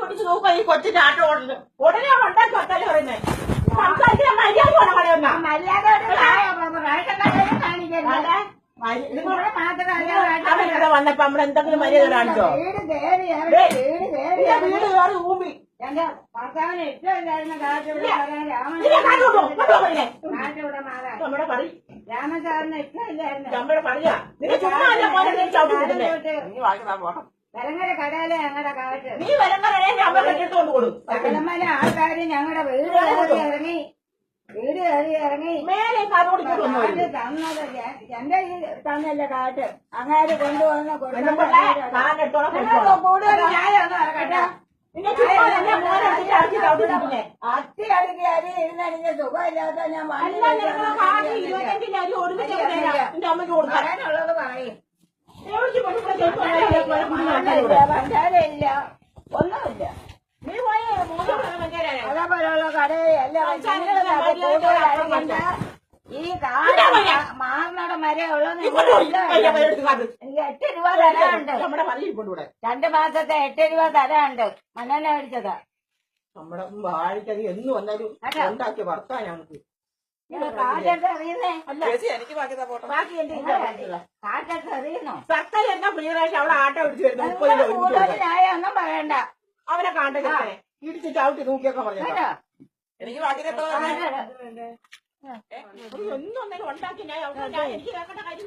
ഓടിച്ച് നോക്കുക ഈ കൊച്ചിന്റെ ആട്ടം ഓടുന്നത് ഉടനെ അവൻ ഉണ്ടാക്കി വർത്താനം പറയുന്നത് സംസാരിക്കാൻ മര്യാദ വേണം അവൻ ഇവിടെ വന്നപ്പോ നമ്മൾ എന്തെങ്കിലും മര്യാദ കാണിച്ചോ? വീട് കയറി ഊമ്പി. എന്റെ ഭർത്താവിന് ഇഷ്ടമില്ലായിരുന്ന നമ്മുടെ പറ രാമൻ സാറിന് ഇഷ്ടമില്ലായിരുന്നു നമ്മുടെ പറയാ. നീ ചുമ്മാ നീ ചവിട്ടി വിടുന്നേ. നീ വാങ്ങിതാ പോണം വിലങ്ങര കടയിലെ ഞങ്ങളുടെ കാറ്റ് നീ വരങ്ങറേ അമ്മ കെട്ടിട്ടുകൊണ്ട് കൊടുക്കും സകലമല ആൾക്കാര് ഞങ്ങളുടെ വീട് കയറി ഇറങ്ങി. വീട് കയറി ഇറങ്ങി. മേലെ കാറ്റ് തന്നത് ഞാൻ- എന്റെ ഈ തന്നല്ലേ കാറ്റ് അങ്ങാര് കൊണ്ടുവന്ന്. കൂടുതൽ ന്യായമൊന്നും ഇറക്കട്ടെ. അത്തി അടുക്കി അരി ഇരുന്നെനിക്ക് സുഖമില്ലാത്ത ഞാൻ കാശ്. പറയാനുള്ളത് പറയും. പഞ്ചാരയില്ല ഒന്നുമില്ല. നീ പോയി. അതേപോലെയുള്ള ഈ മരയുള്ളൂ എട്ട് രൂപ തരാനുണ്ട്. രണ്ട് മാസത്തെ എട്ട് രൂപ തരാനുണ്ട്. മണ്ണെണ്ണ മേടിച്ചതാ. നമ്മുടെ വാഴക്കത് എന്ന് വന്നാലും ഉണ്ടാക്കിയ ഉണ്ടാക്കി വർത്താൻ ഞങ്ങൾക്ക് എനിക്ക് ബാക്കി ബാക്കി എന്റെ അറിയുന്നോ സർക്കാർ എന്നാ അവളെ ആട്ട പിടിച്ചു വരുന്നത്? ഒന്നും പറയണ്ട. അവനെ കാണ്ടേ ഇടിച്ച് ചവിട്ടി നോക്കിയൊക്കെ പറഞ്ഞു എനിക്ക് ബാക്കി ഒന്നും ഉണ്ടാക്കി ഞാൻ എനിക്ക് കേൾക്കേണ്ട കാര്യം